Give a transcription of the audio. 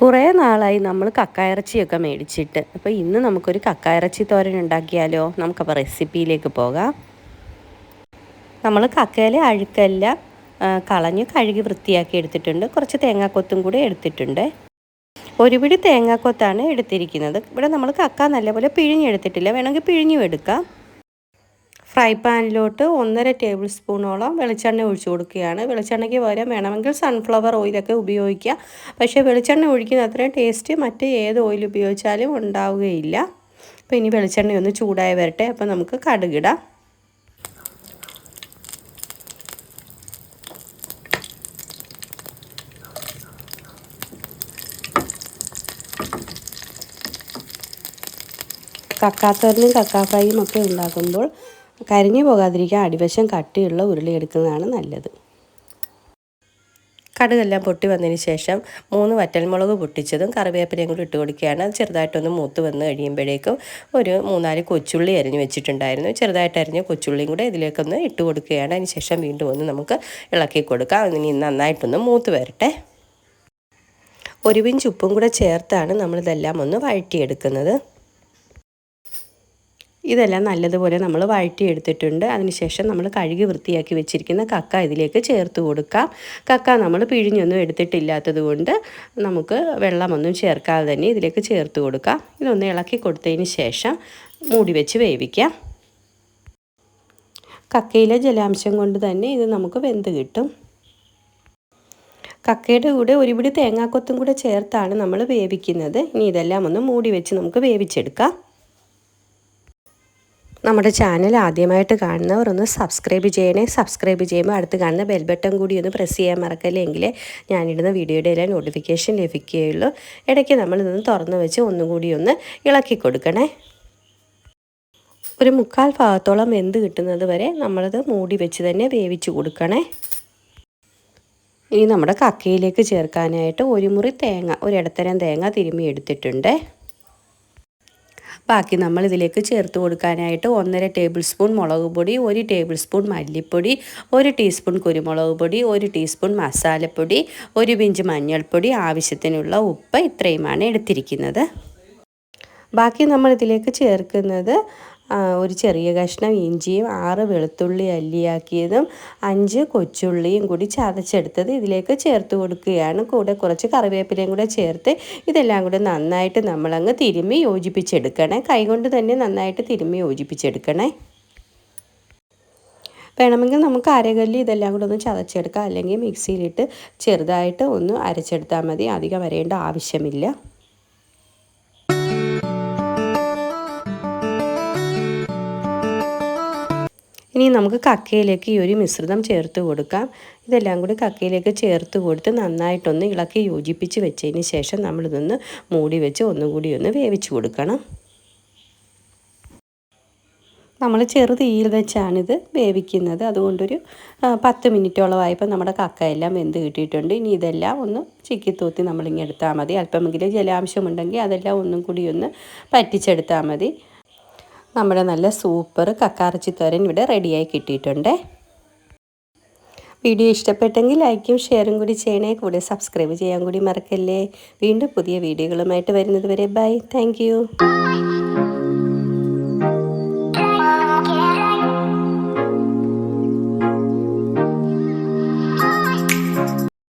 കുറേ നാളായി നമ്മൾ കക്കയിറച്ചിയൊക്കെ മേടിച്ചിട്ട്. അപ്പോൾ ഇന്ന് നമുക്കൊരു കക്കയിറച്ചി തോരൻ ഉണ്ടാക്കിയാലോ? നമുക്കപ്പോൾ റെസിപ്പിയിലേക്ക് പോകാം. നമ്മൾ കക്കയിലെ അഴുക്കെല്ലാം കളഞ്ഞ് കഴുകി വൃത്തിയാക്കി എടുത്തിട്ടുണ്ട്. കുറച്ച് തേങ്ങാക്കൊത്തും കൂടി എടുത്തിട്ടുണ്ട്. ഒരു പിടി തേങ്ങാക്കൊത്താണ് എടുത്തിരിക്കുന്നത്. ഇവിടെ നമ്മൾ കക്ക നല്ലപോലെ പിഴിഞ്ഞെടുത്തിട്ടില്ല. വേണമെങ്കിൽ പിഴിഞ്ഞും എടുക്കാം. ഫ്രൈ പാനിലോട്ട് ഒന്നര ടേബിൾ സ്പൂണോളം വെളിച്ചെണ്ണ ഒഴിച്ചു കൊടുക്കുകയാണ്. വെളിച്ചെണ്ണയ്ക്ക് പകരം വേണമെങ്കിൽ സൺഫ്ലവർ ഓയിലൊക്കെ ഉപയോഗിക്കുക പക്ഷേ വെളിച്ചെണ്ണ ഒഴിക്കുന്ന അത്രയും ടേസ്റ്റ് മറ്റ് ഏത് ഓയിൽ ഉപയോഗിച്ചാലും ഉണ്ടാവുകയില്ല. അപ്പോൾ ഇനി വെളിച്ചെണ്ണ ഒന്ന് ചൂടായി വരട്ടെ. അപ്പോൾ നമുക്ക് കടുകിടാം. കക്കാത്തോരനും കക്കാ ഫ്രൈയും ഒക്കെ ഉണ്ടാക്കുമ്പോൾ കരിഞ്ഞു പോകാതിരിക്കാൻ അടിവശം കട്ടിയുള്ള ഉരുളി എടുക്കുന്നതാണ് നല്ലത്. കടുകെല്ലാം പൊട്ടി വന്നതിന് ശേഷം മൂന്ന് വറ്റൽമുളക് പൊട്ടിച്ചതും കറിവേപ്പിലയും കൂടി ഇട്ട് കൊടുക്കുകയാണ്. അത് ചെറുതായിട്ടൊന്ന് മൂത്ത് വന്ന് കഴിയുമ്പോഴേക്കും ഒരു മൂന്നാൽ കൊച്ചുള്ളി അരിഞ്ഞ് വെച്ചിട്ടുണ്ടായിരുന്നു. ചെറുതായിട്ട് അരിഞ്ഞ കൊച്ചുള്ളിയും കൂടെ ഇതിലേക്കൊന്ന് ഇട്ട് കൊടുക്കുകയാണ്. അതിന് ശേഷം വീണ്ടും ഒന്ന് നമുക്ക് ഇളക്കി കൊടുക്കാം. ഇനി നന്നായിട്ടൊന്ന് മൂത്ത് വരട്ടെ. ഒരു പിഞ്ച് ഉപ്പും കൂടെ ചേർത്താണ് നമ്മളിതെല്ലാം ഒന്ന് വഴറ്റിയെടുക്കുന്നത്. ഇതെല്ലാം നല്ലതുപോലെ നമ്മൾ വഴറ്റിയെടുത്തിട്ടുണ്ട്. അതിനുശേഷം നമ്മൾ കഴുകി വൃത്തിയാക്കി വെച്ചിരിക്കുന്ന കക്ക ഇതിലേക്ക് ചേർത്ത് കൊടുക്കാം. കക്ക നമ്മൾ പിഴിഞ്ഞൊന്നും എടുത്തിട്ടില്ലാത്തത് കൊണ്ട് നമുക്ക് വെള്ളമൊന്നും ചേർക്കാതെ തന്നെ ഇതിലേക്ക് ചേർത്ത് കൊടുക്കാം. ഇതൊന്ന് ഇളക്കി കൊടുത്തതിന് ശേഷം മൂടി വെച്ച് വേവിക്കാം. കക്കയിലെ ജലാംശം കൊണ്ട് തന്നെ ഇത് നമുക്ക് വെന്ത് കിട്ടും. കക്കയുടെ കൂടെ ഒരുപിടി തേങ്ങാക്കൊത്തും കൂടെ ചേർത്താണ് നമ്മൾ വേവിക്കുന്നത്. ഇനി ഇതെല്ലാം ഒന്ന് മൂടി വെച്ച് നമുക്ക് വേവിച്ചെടുക്കാം. നമ്മുടെ ചാനൽ ആദ്യമായിട്ട് കാണുന്നവർ ഒന്ന് സബ്സ്ക്രൈബ് ചെയ്യണേ. സബ്സ്ക്രൈബ് ചെയ്യുമ്പോൾ അടുത്ത് കാണുന്ന ബെൽ ബട്ടൺ കൂടി ഒന്ന് പ്രസ് ചെയ്യാൻ മറക്കല്ലെങ്കിൽ ഞാനിടുന്ന വീഡിയോയുടെ എല്ലാം നോട്ടിഫിക്കേഷൻ ലഭിക്കുകയുള്ളൂ. ഇടയ്ക്ക് നമ്മളിതൊന്ന് തുറന്ന് വെച്ച് ഒന്നും കൂടി ഒന്ന് ഇളക്കി കൊടുക്കണേ. ഒരു മുക്കാൽ ഭാഗത്തോളം വെന്ത് കിട്ടുന്നത് വരെ നമ്മളത് മൂടി വെച്ച് തന്നെ വേവിച്ച് കൊടുക്കണേ. ഇനി നമ്മുടെ കക്കയിലേക്ക് ചേർക്കാനായിട്ട് ഒരു മുറി തേങ്ങ ഒരിടത്തരം തേങ്ങ തിരുമ്മി എടുത്തിട്ടുണ്ട്. ബാക്കി നമ്മൾ ഇതിലേക്ക് ചേർത്ത് കൊടുക്കാനായിട്ട് ഒന്നര ടേബിൾ സ്പൂൺ മുളക് പൊടി ഒരു ടേബിൾ സ്പൂൺ മല്ലിപ്പൊടി ഒരു ടീസ്പൂൺ കുരുമുളക് പൊടി ഒരു ടീസ്പൂൺ മസാലപ്പൊടി ഒരു പിഞ്ച് മഞ്ഞൾപ്പൊടി ആവശ്യത്തിനുള്ള ഉപ്പ് ഇത്രയുമാണ് എടുത്തിരിക്കുന്നത്. ബാക്കി നമ്മൾ ഇതിലേക്ക് ചേർക്കുന്നത് ഒരു ചെറിയ കഷ്ണം ഇഞ്ചിയും ആറ് വെളുത്തുള്ളി അല്ലിയാക്കിയതും അഞ്ച് കൊച്ചുള്ളിയും കൂടി ചതച്ചെടുത്തത് ഇതിലേക്ക് ചേർത്ത് കൊടുക്കുകയാണ്. കൂടെ കുറച്ച് കറിവേപ്പിലയും കൂടെ ചേർത്ത് ഇതെല്ലാം കൂടെ നന്നായിട്ട് നമ്മളങ്ങ് തിരുമ്മി യോജിപ്പിച്ചെടുക്കണേ. കൈകൊണ്ട് തന്നെ നന്നായിട്ട് തിരുമ്മി യോജിപ്പിച്ചെടുക്കണേ. വേണമെങ്കിൽ നമുക്ക് അരകല്ലി ഇതെല്ലാം കൂടെ ഒന്ന് ചതച്ചെടുക്കാം. അല്ലെങ്കിൽ മിക്സിയിലിട്ട് ചെറുതായിട്ട് ഒന്ന് അരച്ചെടുത്താൽ മതി. അധികം വരേണ്ട ആവശ്യമില്ല. ഇനി നമുക്ക് കക്കയിലേക്ക് ഈ ഒരു മിശ്രിതം ചേർത്ത് കൊടുക്കാം. ഇതെല്ലാം കൂടി കക്കയിലേക്ക് ചേർത്ത് കൊടുത്ത് നന്നായിട്ടൊന്ന് ഇളക്കി യോജിപ്പിച്ച് വെച്ചതിന് ശേഷം നമ്മളിതൊന്ന് മൂടി വെച്ച് ഒന്നും കൂടി ഒന്ന് വേവിച്ച് കൊടുക്കണം. നമ്മൾ ചെറുതീയിൽ വെച്ചാണിത് വേവിക്കുന്നത്. അതുകൊണ്ടൊരു പത്ത് മിനിറ്റോളമായപ്പോൾ നമ്മുടെ കക്കയെല്ലാം വെന്ത് കിട്ടിയിട്ടുണ്ട്. ഇനി ഇതെല്ലാം ഒന്ന് ചിക്കിത്തൂത്തി നമ്മളിങ്ങനെ എടുത്താൽ മതി. അല്പമെങ്കിലും ജലാംശമുണ്ടെങ്കിൽ അതെല്ലാം ഒന്നും കൂടി ഒന്ന് പറ്റിച്ചെടുത്താൽ മതി. നമ്മുടെ നല്ല സൂപ്പർ കക്കാറച്ചി തോരൻ ഇവിടെ റെഡിയായി കിട്ടിയിട്ടുണ്ട്. വീഡിയോ ഇഷ്ടപ്പെട്ടെങ്കിൽ ലൈക്കും ഷെയറും കൂടി ചെയ്യണേ. കൂടെ സബ്സ്ക്രൈബ് ചെയ്യാൻ കൂടി മറക്കല്ലേ. വീണ്ടും പുതിയ വീഡിയോകളുമായിട്ട് വരുന്നത് വരെ ബൈ. താങ്ക്